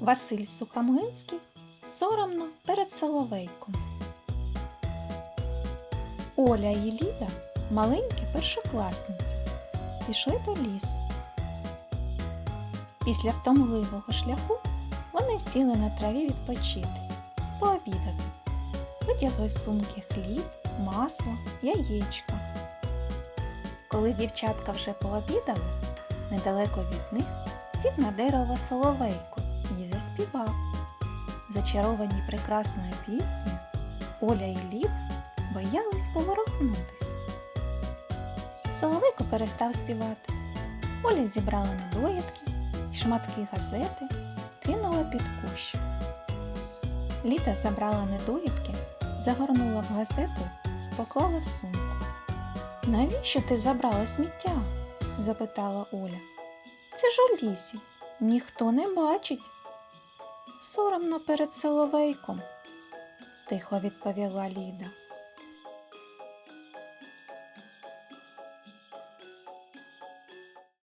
Василь Сухомлинський соромно перед Соловейком. Оля і Ліда маленькі першокласниці. Пішли до лісу. Після втомливого шляху вони сіли на траві відпочити, пообідати. Витягли сумки хліб, масло, яєчка. Коли дівчатка вже пообідали, недалеко від них сів на дерево соловейко і заспівав. Зачаровані прекрасною піснею, Оля і Лід боялись поворухнутись. Соловейко перестав співати. Оля зібрала недоїдки й шматки газети, кинула під кущ. Літа забрала недоїдки, загорнула в газету і поклала в сумку. Навіщо ти забрала сміття? запитала Оля. Це ж у лісі, ніхто не бачить. Соромно перед соловейком, тихо відповіла Ліда.